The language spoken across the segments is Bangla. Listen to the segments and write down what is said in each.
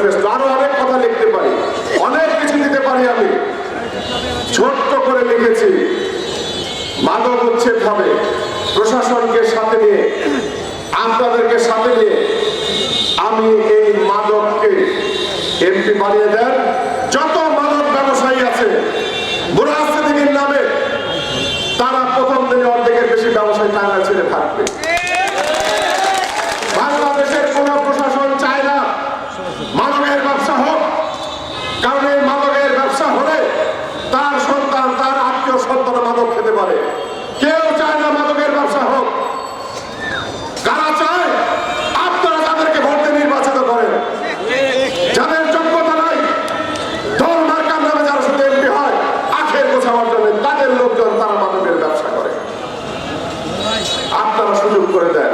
ম্যানিফেস্টো আরও অনেক কথা লিখতে পারি। অনেক কিছু দিতে পারি আমি। ছোট্ট করে লিখেছি। মাদক উচ্ছেদ হবে। প্রশাসনকে সাথে নিয়ে, আপনাদেরকে সাথে নিয়ে আমি এই মাদককে এমপি বানিয়ে দেন। যত মাদক ব্যবসায়ী আছে, মুরাদ সিদ্দিকীর নামে, তারা প্রথম দিনে অর্ধেকের বেশি ব্যবসায়ী টাকা ছেড়ে থাকবে বাংলাদেশের কোন প্রশাসন চায় না মাদকের ব্যবসা হোক কারণ এই মাদকের ব্যবসা হলে তার সন্তান তার আত্মীয় সন্তান মাদক খেতে পারে কেউ চায় না মাদকের ব্যবসা হোক কারা চায় আপনারা তাদেরকে ভোট দিয়ে নির্বাচিত করেন যাদের যোগ্যতা নাই দল মার্কার নামে যারা শুধু এমপি হয় আখের গোছাবার জন্য তাদের লোকজন তারা মাদকের ব্যবসা করে আপনারা সুযোগ করে দেন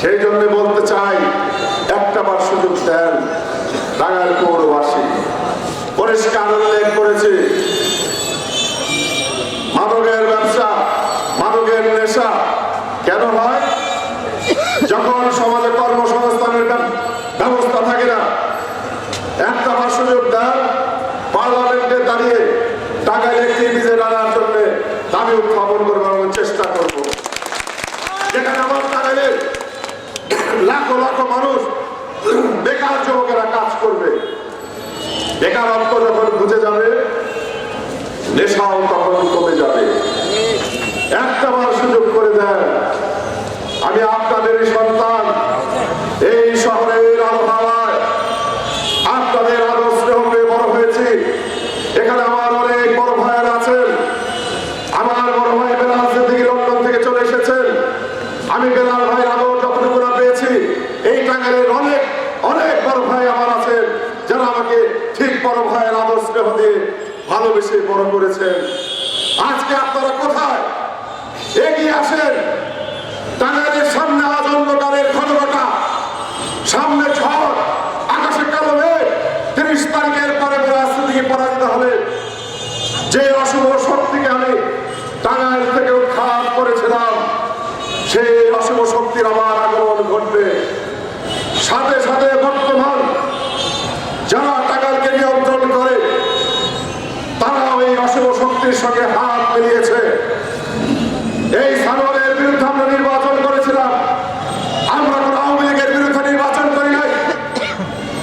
সেই জন্য বলতে চাই একটা বার সুযোগ দেন টাঙ্গাইল পৌরবাসী পরিষ্কার উল্লেখ করেছে মাদকের ব্যবসা মাদকের নেশা যখন সমাজে কর্মসংস্থানের ব্যবস্থা থাকে না, একটা বার সুযোগ পার্লামেন্টে দাঁড়িয়ে টাঙ্গাইল একটি বিজয় আনার জন্য দাবি উত্থাপন করবার চেষ্টা করব। যেখানে আমার টাঙ্গাইলের লাখো লাখো মানুষ বেকার যুবকেরা কাজ করবে। বেকারত্ব যখন বুঝে যাবে, নেশাও তখন কমে যাবে। একটা বার সুযোগ করে দেন আমি আপনাদেরই সন্তান। এই শহরের আলো আপনাদের আলো স্নেহ বড় হয়েছি। এখানে আমার অনেক বড় ভাইয়ের আছেন। আমার বড় ভাই বেলাল সিদ্দিকী লন্ডন থেকে চলে এসেছেন। আমি বেলাল ভাই আদর যতটুকু পেয়েছি, এই টাঙ্গাইলের অনেক অনেক বড় ভাই আমার আছেন, যারা আমাকে ঠিক বড় ভাইয়ের আদর স্নেহ দিয়ে ভালোবেসে বড় করেছেন। আজকে আপনারা কোথায়? এগিয়ে আসেন টাঙ্গাইলের সামনে আজ অন্ধকারের ঘটঘটা সামনে ঝড় আকাশে কালো মেঘ তিরিশ তারিখের পরে রাস্তা থেকে পরাজিত হবে আমি করেছিলাম। ঘটবে। সাথে সাথে বর্তমান যারা টাঙ্গাইলকে নিয়ন্ত্রণ করে তারা ওই অশুভ শক্তির সঙ্গে হাত মিলিয়েছে এই সানোয়ারের বিরুদ্ধে আমরা নির্বাচন করেছিলাম আমরা কোন আওয়ামী লীগের বিরুদ্ধে নির্বাচন করি নাই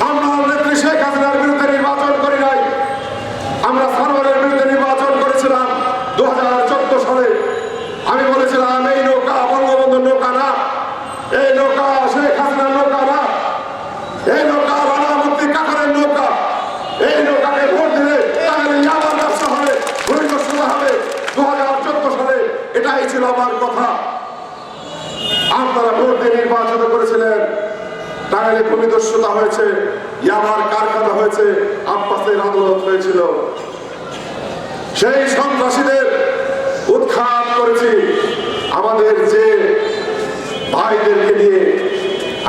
আমরা নেত্রী শেখ হাসিনার বিরুদ্ধে নির্বাচন করি নাই আমরা সানোয়ারের বিরুদ্ধে নির্বাচন করেছিলাম দু সালে আমি বলেছিলাম এই নৌকা বঙ্গবন্ধুর নৌকা না এই নৌকা শেখ হাসিনার নৌকা না এই নৌকা রানামন্ত্রী কাকারের নৌকা। এই নৌকাকে ভোট দিলে তাহলে ইয়াবার ব্যবসা হবে ভূমিদস্যুতা হবে দু সালে। এটাই ছিল আমার কথা। আপনারা ভোট দিয়ে নির্বাচিত করেছিলেন। টাঙ্গাইলে ভূমিদস্যুতা হয়েছে ইয়াবার কারখানা হয়েছে, আব্বাসের আদালত হয়েছিল। সেই সন্ত্রাসীদের উৎখাত করেছি। আমাদের যে ভাইদেরকে নিয়ে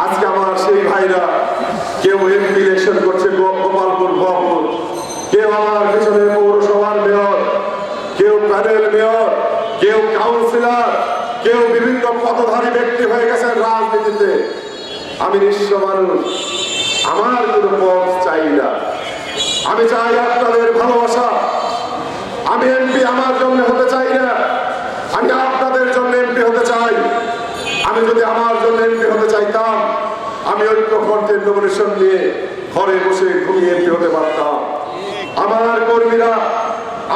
আজকে আমার সেই ভাইরা কেউ এমপি ইলেকশন করছে গোপালপুর গোয়াপুর কেউ আমার পিছনে পৌরসভার মেয়র, কেউ প্যানেল মেয়র, কেউ কাউন্সিলর, কেউ বিভিন্ন পদধারী ব্যক্তি হয়ে গেছেন রাজনীতিতে। আমি নিঃস্ব মানুষ। আমার কোনো পথ চাই না। আমি চাই আপনাদের ভালোবাসা। আমি এমপি আমার জন্য হতে চাই না। আমি আপনাদের জন্য এমপি হতে চাই। আমি যদি আমার জন্য এমপি হতে চাইতাম আমি ঐক্যফ্রন্টের নমিনেশন নিয়ে ঘরে বসে ঘুমিয়ে এমপি হতে পারতাম। আমার কর্মীরা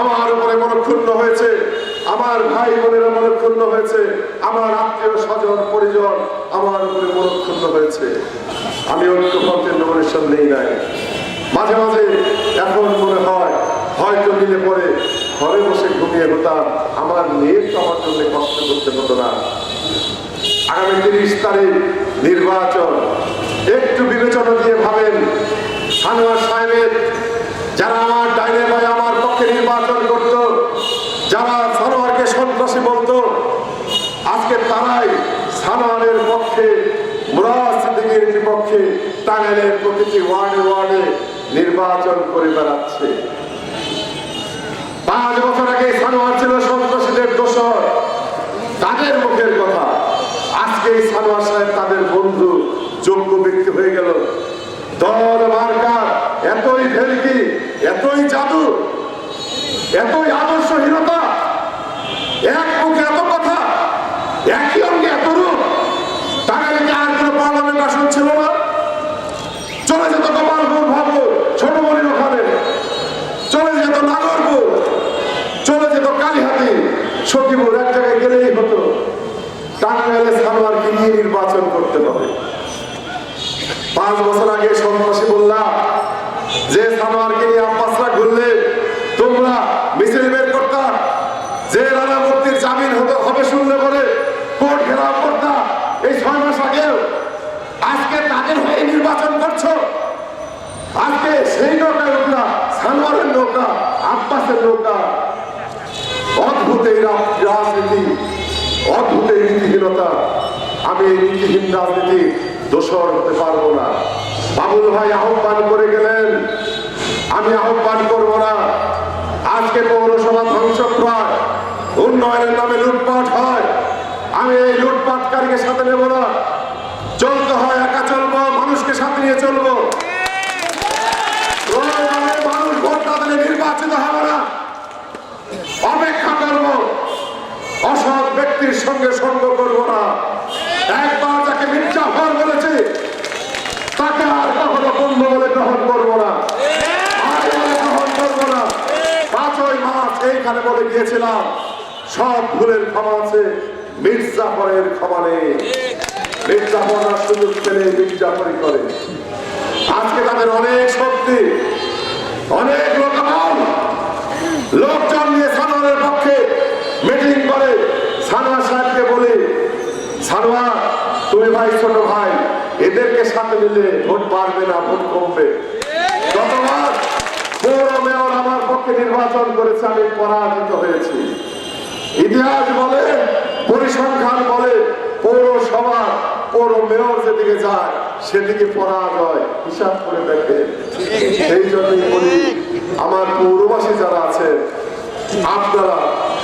আমার উপরে মনক্ষুণ্ণ হয়েছে, আমার ভাই বোনেরা মনক্ষুণ্ণ হয়েছে, আমার আত্মীয় স্বজন, পরিজন আমার উপরে মনক্ষুণ্ণ হয়েছে। আমি ঐক্যফ্রন্টের নমিনেশন নেই নাই। মাঝে মাঝে এখন মনে হয়, হয়তো নিলে পরে ঘরে বসে ঘুমিয়ে হতাম। আমার মেয়ের তো আমার জন্য কষ্ট করতে হতো না। আগামী তিরিশ তারিখ নির্বাচন। একটু বিবেচনা দিয়ে ভাবেন, সানোয়ার সাহেবের যারা আমার ডাইনে ভাই আমার পক্ষে নির্বাচন করত, যারা সানোয়ারকে সন্ত্রাসী বলতো, আজকে তারাই সানোয়ারের পক্ষে, মুরাদ সিদ্দিকীর বিপক্ষে টাঙ্গাইলের প্রতিটি ওয়ার্ডে ওয়ার্ডে নির্বাচন করে বেড়াচ্ছে। পাঁচ বছর আগে সানোয়ার ছিল সন্ত্রাসীদের দোষর, তাদের মুখের কথা। আগে সানোয়ার সাহেব তাদের বন্ধু, যোগ্য ব্যক্তি হয়ে গেল। দল এতই ভেলকি, এতই জাদু, এতই আদর্শহীনতা, এক মুখে এত কথা, একই অঙ্গে এত রূপ আর কোনো পার্লামেন্ট আসন ছিল না? চলে যেত গোপালপুর ভাবপুর ছোটমণির ওখানে। চলে যেত নাগরপুর, চলে যেত কালীহাতি সখীপুর পাঁচ বছর আগে সন্ত্রাসী বললাম, যে সানোয়ারকে নিয়ে আব্বাসরা ঘুরলে তোমরা মিছিল বের করতা, যে রানা মুক্তির জামিন হতে হবে শুনলে বলে কোর্ট ঘেরাও করতা। এই ছয় মাস আগেও আজকে তাদের হয়ে নির্বাচন করছ। আজকে সেই নৌকায় উঠলা, সানোয়ারের নৌকা, আব্বাসের নৌকা। অদ্ভুত এই রাজনীতি, অদ্ভুত এই নীতিহীনতা। আমি নীতিহীন রাজনীতি দোষর হতে পারব না। বাবুল ভাই আহ্বান করে গেলেন, আমি আহ্বান করব না। আজকে পৌরসভা ধ্বংসপ্রায়, উন্নয়নের নামে লুটপাট হয়। আমি এই লুটপাটকারীকে সাথে নেব না। চলতে হয় একা চলবো, মানুষকে সাথে নিয়ে চলবো। মানুষ ভোট না দিলে নির্বাচিত হবে না। অপেক্ষা করব, অসৎ ব্যক্তির সঙ্গে সঙ্গ করব না। একবার যাকে মির্জাফর বলেছে, তাকে আর কখনো বন্ধু বলে গ্রহণ করব না। আর বলে গ্রহণ করব এইখানে বলে গিয়েছিলাম, সব ভুলের ক্ষমা আছে, মির্জাফরের ক্ষমা নেই। মির্জাফররা সুযোগ পেলে মির্জাফরই করে। আজকে তাদের অনেক শক্তি, অনেক লোকবল লোকজন নিয়ে সানোয়ারের পক্ষে মিটিং করে, সানোয়ার সাহেবকে বলে সানোয়ার তুমি ভাই, ছোট ভাই, এদেরকে সাথে নিলে ভোট বাড়বে না, ভোট কমবে। গতবার পৌর মেয়র আমার পক্ষে নির্বাচন করেছে, আমি পরাজিত হয়েছি। ইতিহাস বলে, পরিসংখ্যান বলে, পৌরসভা পৌর মেয়র যেদিকে যায়, সেদিকে পরাজয় হিসাব করে দেখে। সেই জন্যই বলি, আমার পৌরবাসী যারা আছেন, আপনারা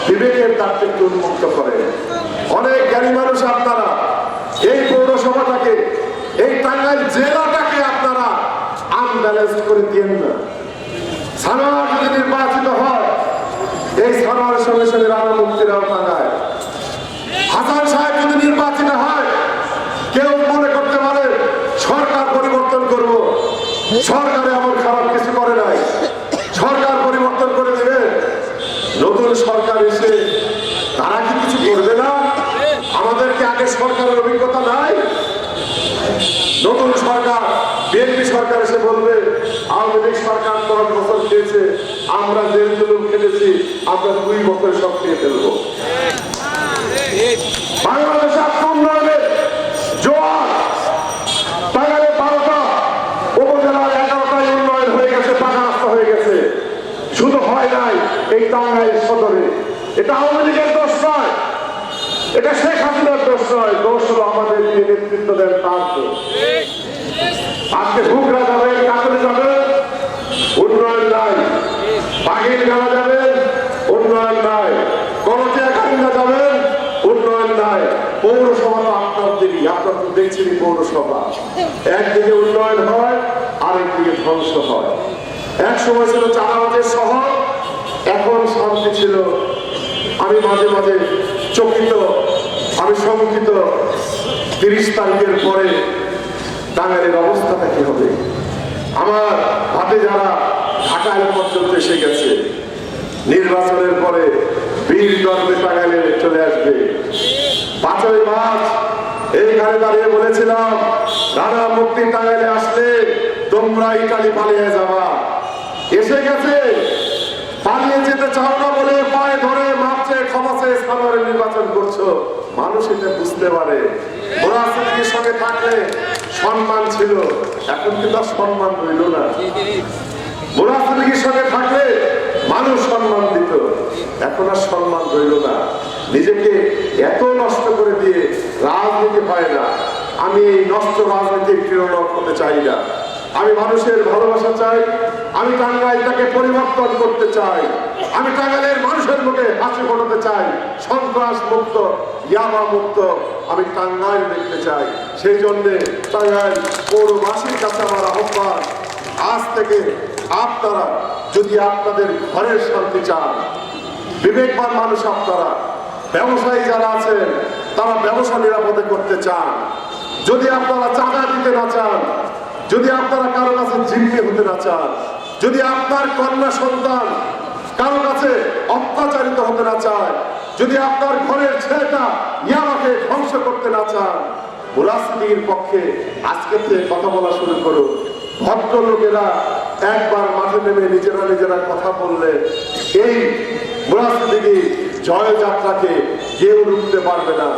বিবেকের একটু উন্মুক্ত করেন। অনেক জ্ঞানী মানুষ আপনারা, এই পৌরসভাটাকে, এই টাঙ্গাইল জেলাটাকে আপনারা আনব্যালেন্স করে দিয়েন না। সানোয়ার যদি নির্বাচিত হয়, এই সানোয়ারের সঙ্গে সঙ্গে রানা মুক্তিরাও টাঙ্গায় হাসান সাহেব যদি নির্বাচিত হয় কেউ মনে করতে পারে সরকার পরিবর্তন করব সরকারে এমন খারাপ কিছু করে নাই সরকার পরিবর্তন করে দেবে নতুন সরকার এসে তারা কি কিছু করবে না আমাদেরকে আগে সরকারের অভিজ্ঞতা নাই নতুন সরকার বিএনপি সরকার এসে বলবে, আওয়ামী সরকার দশ বছর খেয়েছে আমরা জুলুম খেলেছি, আমরা দুই বছর সব খেয়ে ফেলব। বাংলাদেশে উন্নয়ন হয়ে গেছে, পাকা রাস্তা হয়ে গেছে। শুধু হয় নাই এই টাঙ্গাইল সদরে। এটা আওয়ামী দোষ নয়, এটা শেখ হাসিনার দোষ নয়, দোষ হলো আমাদের যিনি নেতৃত্ব দেন তার দোষ। আজকে ভুগরা যাবেন কাকলে যাবেন উন্নয়ন নাই বাগের গাওয়া যাবেন উন্নয়ন নাই। করটিয়া কাকিনা যাবেন উন্নয়ন নাই। পৌরসভা তো আপনাদেরই আপনার তো দেখছেন পৌরসভা। একদিকে উন্নয়ন হয়, আরেকদিকে ধ্বংস হয়। এক সময় ছিল চারাবাজের শহর, এখন শান্তি ছিল। আমি মাঝে মাঝে চকিত, আমি শঙ্কিত। তিরিশ তারিখের পরে টাঙ্গাইলের অবস্থাটা কি হবে? আমার হাতে যারা ঢাকায় পর্যন্ত এসে গেছে, নির্বাচনের পরে বীর গর্বে টাঙ্গাইলে চলে আসবে। পাঁচই মার্চ, এইখানে দাঁড়িয়ে বলেছিলাম, রানা মুক্তি টাঙ্গাইলে আসলে তোমরা ইটালি পালিয়ে যাবা। এসে গেছে, পালিয়ে যেতে চাও না বলে পায়ে ধরে মাপছে ক্ষমাছে সামনে নির্বাচন করছ, মানুষ এটা বুঝতে পারে। মোরাসিদির সঙ্গে থাকলে সম্মান ছিল, এখন কিন্তু আর সম্মান রইল না। মোরাসিদির সঙ্গে থাকলে মানুষ সম্মান দিত, এখন আর সম্মান রইল না। নিজেকে এত নষ্ট করে দিয়ে রাজনীতি হয় না। আমি এই নষ্ট রাজনীতির প্রেরণা করতে চাই না। আমি মানুষের ভালোবাসা চাই আমি টাঙ্গাইলটাকে পরিবর্তন করতে চাই। আমি টাঙ্গাইলের মানুষের মুখে হাসি ফোটাতে চাই। সন্ত্রাস মুক্ত, ইয়াবা মুক্ত আমি টাঙ্গাইল দেখতে চাই। সেই জন্যে টাঙ্গাইল পৌরবাসীর কাছে আমার আহ্বান, আজ থেকে আপনারা যদি আপনাদের ঘরের শান্তি চান, বিবেকবান মানুষ আপনারা, ব্যবসায়ী যারা আছেন, তারা ব্যবসা নিরাপদে করতে চান। যদি আপনারা চাঁদা দিতে না চান, যদি আপনারা কারও কাছে জিম্মি হতে না চান যদি আপনার কন্যা সন্তান কারও কাছে অত্যাচারিত হতে না চায়, যদি আপনার ঘরের ছেলেটা ইয়ামাকে ধ্বংস করতে না চান রাজনীতির পক্ষে আজকে থেকে কথা বলা শুরু করো ভদ্রলোকেরা একবার মাঠে নেমে নিজেরা নিজেরা কথা বললে এই রাজনীতি জয়যাত্রাকে কেউ রুখতে পারবে না।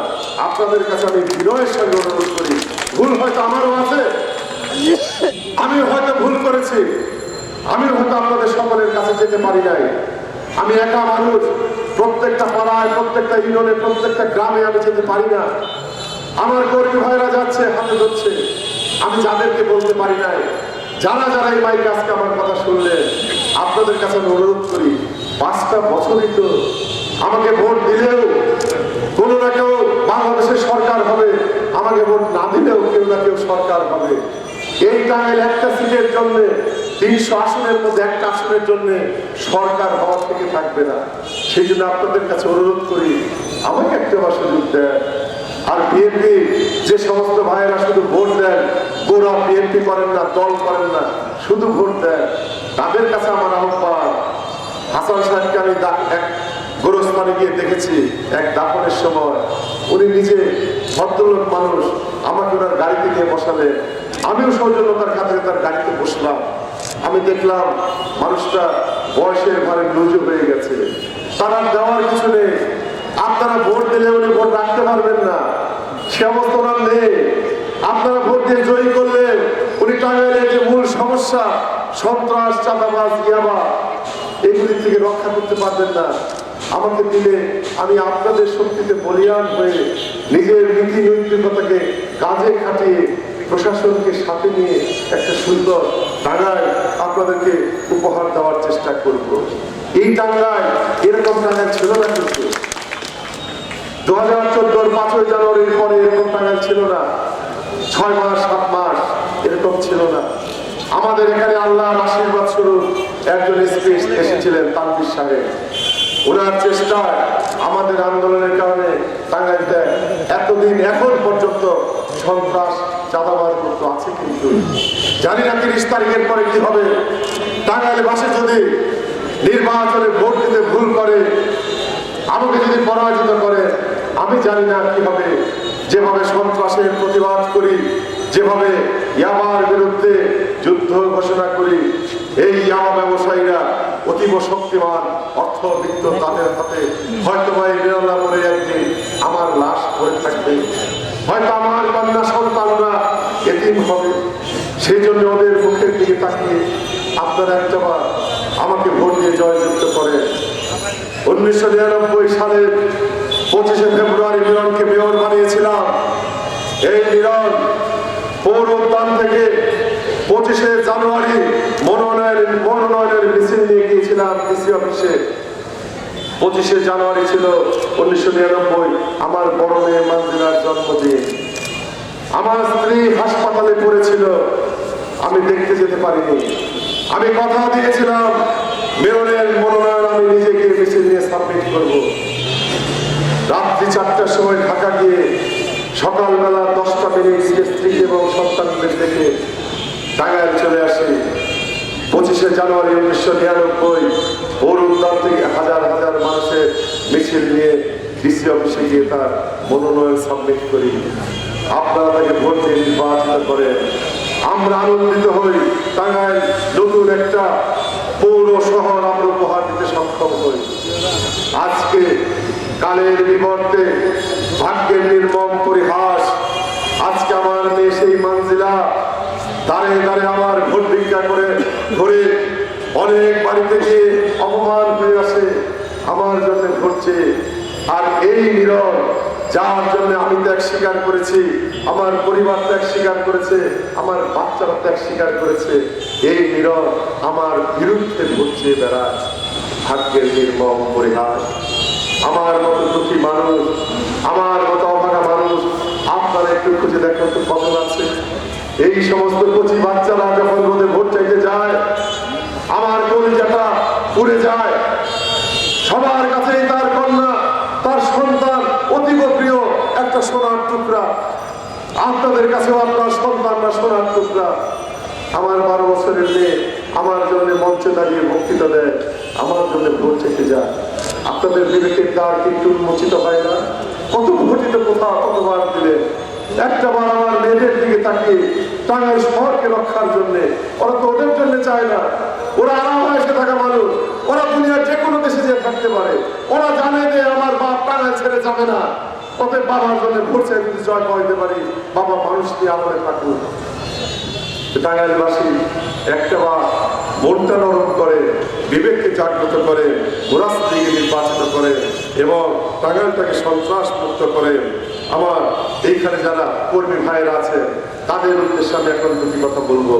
আপনাদের কাছে আমি বিনয়ের সঙ্গে অনুরোধ করি। ভুল হয়তো আমারও আছে। আমি হয়তো ভুল করেছি। আমি হয়তো আপনাদের সকলের কাছে যেতে পারি নাই। আমি একা মানুষ, প্রত্যেকটা পাড়ায়, প্রত্যেকটা ইউনিয়নে, প্রত্যেকটা গ্রামে আমি যেতে পারি না। আমার কর্মী ভাইরা যাচ্ছে, হাতে ধরছে। আমি যাদেরকে বলতে পারি নাই, যারা যারা এই মাইকে আজকে আমার কথা শুনলেন, আপনাদের কাছে আমি অনুরোধ করি, পাঁচটা বছরই তো আমাকে ভোট দিলেও, কোনো না কেউ বাংলাদেশের সরকার হবে, আমাকে ভোট না দিলেও কেউ না কেউ সরকার হবে। এই টাঙ্গাইল একটা জন্য, তিনশো আসনের মধ্যে একটা আসনের জন্য সরকার হওয়া থেকে থাকবে না। সেই জন্য আপনাদের কাছে অনুরোধ করি, আমাকে একটা সুযোগ দেন। আর বিএনপি, যে সমস্ত ভাইয়েরা শুধু ভোট দেন, গোড়া বিএনপি করেন না, দল করেন না, শুধু ভোট দেন। তাদের কাছে আমার আহ্বান, হাসান সাহেবকে আমি এক গোরস্থানে গিয়ে দেখেছি, এক দাফনের সময়। উনি নিজে ভদ্রলোক মানুষ, আমাকে ওনার গাড়িতে গিয়ে বসালে আমিও সৌজন্যতার খাতিরে তার গাড়িতে বসলাম। আমি দেখলাম মানুষটা বয়সের ভারে লুজু হয়ে গেছে। তারা দেওয়ার কিছু নেই। আপনারা ভোট দিলে উনি ভোট রাখতে পারবেন না। সে অবস্থা নেই। আপনারা ভোট দিয়ে জয়ী করলে উনি টাঙ্গাইলের যে মূল সমস্যা, সন্ত্রাস, চাঁদাবাজ, ইয়াবা। এগুলি থেকে রক্ষা করতে পারবেন না। আমাকে দিলে আমি আপনাদের শক্তিতে বলিয়ান হয়ে নিজের নীতি নৈতিকতাকে কাজে খাটিয়ে প্রশাসনকে সাথে নিয়ে একটা সুন্দর ডাঙায় আপনাদেরকে উপহার দেওয়ার চেষ্টা করব। এই টাঙ্গায় এরকম টাঙ্গায় ছিল না কিন্তু। দু হাজার চোদ্দোর পাঁচই জানুয়ারির পরে এরকম টাঙ্গাইল ছিল না। ছয় মাস, সাত মাস এরকম ছিল না। আমাদের এখানে আল্লাহর আশীর্বাদ স্বরূপ একজন এসপি এসেছিলেন তানবির সাহেব। ওনার চেষ্টায় আমাদের আন্দোলনের কারণে টাঙ্গাইলতে এতদিন এখন পর্যন্ত সন্ত্রাস চাঁদাবাজ মতো আছে কিন্তু। জানি না তিরিশ তারিখের পরে কি হবে। টাঙ্গাইলে বাসে যদি নির্বাচনে ভোট দিতে ভুল করে, আমাকে যদি পরাজিত করে, আমি জানি না কীভাবে যেভাবে সন্ত্রাসের প্রতিবাদ করি, যেভাবে ইয়াবার বিরুদ্ধে যুদ্ধ ঘোষণা করি, এই ইয়াবা ব্যবসায়ীরা অতীব শক্তিমান অর্থবিত্ত তাদের হাতে হয়তো বা এই বিরলা করে একদিন আমার লাশ পড়ে থাকবে। হয়তো আমার কন্যা সন্তানরা এদিন হবে। সেই জন্য ওদের মুখের দিকে তাকিয়ে আপনারা একটাবার আমাকে ভোট দিয়ে জয়যুক্ত করেন। উনিশশো নিরানব্বই সালের পঁচিশে ফেব্রুয়ারি মিলনকে মেয়র বানিয়েছিলাম। এই মিলন পৌর উদ্যান থেকে পঁচিশে জানুয়ারি মনোনয়নের মনোনয়নের মিছিল নিয়ে গিয়েছিলাম ডিসি অফিসে। পঁচিশে জানুয়ারি ছিল উনিশশো নিরানব্বই, আমার বড় মেয়ে মানজিনার জন্মদিন। আমার স্ত্রী হাসপাতালে পড়েছিল, আমি দেখতে যেতে পারিনি। আমি কথা দিয়েছিলাম, মেয়রের মনোনয়ন আমি নিজে গিয়ে মিছিল নিয়ে সাবমিট করব। রাত্রি চারটার সময় ঢাকা গিয়ে সকালবেলা দশটা মিনিট স্ত্রী এবং সন্তানদের দেখে টাঙ্গাইল চলে আসি। পঁচিশে জানুয়ারি উনিশশো নিরানব্বই উদ্যান থেকে হাজার হাজার মানুষের মিছিল নিয়ে ডিসি অফিসে গিয়ে তার মনোনয়ন সাবমিট করি। আপনারা তাকে ভোট দিয়ে নির্বাচিত করেন। আমরা আনন্দিত হই। টাঙ্গাইল নতুন একটা পৌর শহর আমরা উপহার দিতে সক্ষম হই। আজকে কালের বিবর্তে ভাগ্যের নির্মম পরিহাস। আজকে আমার মেয়ে সেই মানজিলা দাঁড়ে দাঁড়ে আমার ভোট ভিক্ষা করে ঘুরে অনেক বাড়িতে গিয়ে অপমান হয়ে আসে আমার জন্য ঘটছে। আর এই নীরব, যার জন্য আমি ত্যাগ স্বীকার করেছি, আমার পরিবার ত্যাগ স্বীকার করেছে, আমার বাচ্চারা ত্যাগ স্বীকার করেছে, এই নীরব আমার বিরুদ্ধে ঘটছে বেড়ায় ভাগ্যের নির্মম পরিহাস। আমার মতো দুঃখী মানুষ, আমার মতো অভাগা মানুষ, আপনারা একটু খুঁজে দেখেন তো কত আছে। এই সমস্ত কচি বাচ্চারা যখন রোদে ভোট চাইতে যায়, আমার কলিজাটা পুড়ে যায়। সবার কাছেই তার কন্যা, তার সন্তান, অতীব প্রিয় একটা সোনার টুকরা। আপনাদের কাছেও আপনার সন্তানরা সোনার টুকরা। আমার বারো বছরের মেয়ে আমার জন্য মঞ্চে দাঁড়িয়ে বক্তৃতা দেয়, আমার জন্য ভোট চেকে যায়। আপনাদের বিবেকের দ্বার কিন্তু উন্মোচিত হয় না? কত ঘটিত কোথাও কতবার দিলেন? একটা বার আমার মেয়েদের দিকে তাকিয়ে টাঙ্গাইল শহরকে রক্ষার জন্য, ওরা তো ওদের জন্য চায় না। ওরা আরাম এসে থাকা মানুষ। ওরা দুনিয়ার যে কোনো দেশে যেয়ে থাকতে পারে। ওরা জানে যে আমার বাপ টাঙ্গাইল ছেড়ে যাবে না। ওদের বাবার জন্য ভোট চাই যদি জয় পাইতে পারি, বাবা মানুষ নিয়ে আলোয় থাকুন টাঙ্গাইলবাসী, একটা বার মনটা নরম করে, বিবেককে জাগ্রত করে ঘোরাস দিকে নির্বাচিত করে এবং টাঙ্গাইলটাকে সন্ত্রাস মুক্ত করে। আমার এইখানে যারা কর্মী ভাইয়েরা আছে তাদের উদ্দেশ্যে আমি এখন দুটি কথা বলব।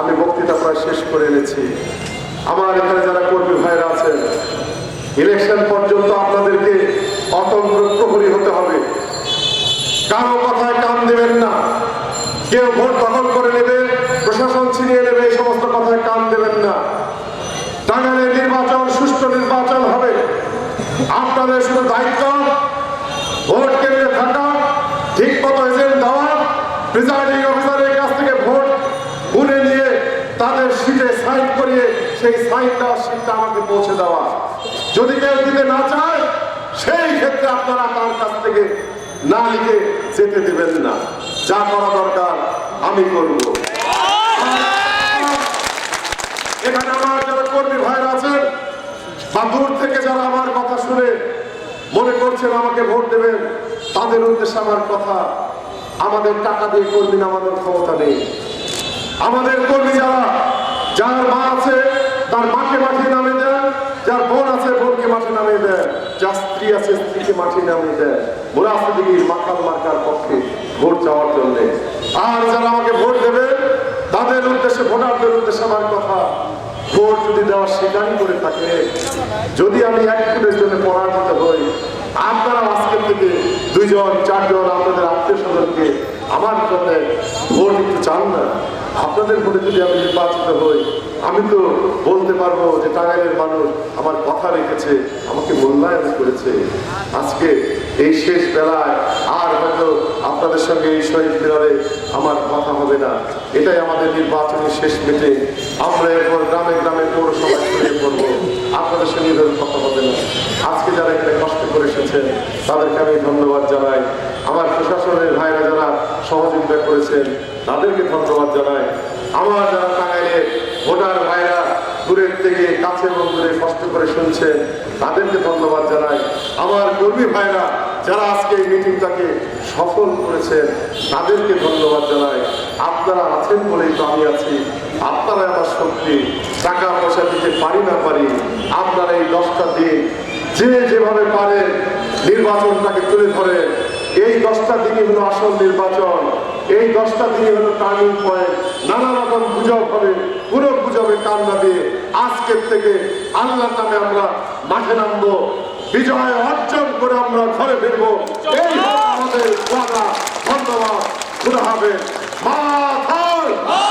আমি বক্তৃতা প্রায় শেষ করে এনেছি। আমার এখানে যারা কর্মী ভাইয়েরা আছেন ইলেকশন পর্যন্ত আপনাদেরকে অতন্ত্র প্রহরী হতে হবে। কারও কথায় কান দেবেন না। কেউ ভোট দখল করে নেবে প্রশাসন ছিনিয়ে নেবে, এই সমস্ত কথায় কান দেবেন না। টাঙ্গাইলে নির্বাচন, সুষ্ঠু নির্বাচন হবে। আপনাদের শুধু দায়িত্ব, ভোট কেন্দ্রে থাকা, ঠিক মতো এজেন্ট দেওয়া প্রিজাইডিং অফিসারের কাছ থেকে ভোট গুনে নিয়ে তাদের সিটে সাইন করিয়ে সেই সাইন দেওয়া সিটটা আমাকে পৌঁছে দেওয়া। যদি কেউ দিতে না চায়, সেই ক্ষেত্রে আপনারা তার কাছ থেকে না লিখে যেতে দেবেন না। যা করা দরকার আমি করব। এখানে আমার যারা কর্মী ভাইরা আছেন, বা দূর থেকে যারা আমার কথা শুনে মনে করছেন আমাকে ভোট দেবেন, তাদের উদ্দেশ্যে আমার কথা, আমাদের টাকা দিয়ে কর্মী নামানোর ক্ষমতা নেই। আমাদের কর্মী যারা, যার মা আছে, তার মাকে মাঠে নামে দেন, যার বোন আছে, বোনকে মাঠে নামে দেন, যার স্ত্রী আছে, স্ত্রীকে মাঠে নামিয়ে দেন। মোরা আছে দিদির মাখাল মার্কার পক্ষে ভোট চাওয়ার জন্য। আর যারা আমাকে ভোট দেবে, তাদের উদ্দেশ্যে, ভোটারদের উদ্দেশ্যে আমার কথা ভোট যদি দেওয়ার স্বীকারই করে থাকে, যদি আমি এক ফুটের জন্য পরাজিত হই, আপনারা আজকের থেকে দুইজন, চারজন আপনাদের আত্মীয় স্বজনকে আমার জন্য ভোট একটু চান না। আপনাদের ভোটে যদি আমি নির্বাচিত হই, আমি তো বলতে পারব যে টাঙ্গাইলের মানুষ আমার কথা রেখেছে, আমাকে মূল্যায়ন করেছে। আজকে এই শেষ বেলায় আর হয়তো আপনাদের সঙ্গে এই শহীদ মিনারে আমার কথা হবে না। এটাই আমাদের নির্বাচনী শেষ মিটিং। আমরা এরপর গ্রামে গ্রামে পৌরসভায় ছড়িয়ে পড়ব। আপনাদের সঙ্গে এভাবে কথা হবে না আজকে যারা এখানে কষ্ট করে এসেছেন, তাদেরকে আমি ধন্যবাদ জানাই। আমার প্রশাসনের ভাইরা যারা সহযোগিতা করেছেন, তাদেরকে ধন্যবাদ জানাই। আমার যারা টাঙ্গাইলে ভোটার ভাইরা দূরের থেকে কাছে এবং দূরে কষ্ট করে শুনছেন, তাদেরকে ধন্যবাদ জানাই। আমার কর্মী ভাইরা যারা আজকে এই মিটিংটাকে সফল করেছেন, তাদেরকে ধন্যবাদ জানাই। আপনারা আছেন বলেই তো আমি আছি। আপনারা আমার শক্তি। টাকা পয়সা দিতে পারি না পারি, আপনারা এই দশটা দিন যে যেভাবে পারেন নির্বাচনটাকে তুলে ধরে। এই দশটা দিনই হলো আসল নির্বাচন। এই দশটা দিনই হলো টার্নিং পয়েন্ট। নানা রকম গুজব হবে, পুরো গুজবে কান না দিয়ে আজকের থেকে আল্লাহর নামে আমরা মাঠে নামবো। বিজয় অর্জন করে আমরা ঘরে ফিরবো। এই আমাদের ধন্যবাদ। খুদা হবে। 아, 마탈!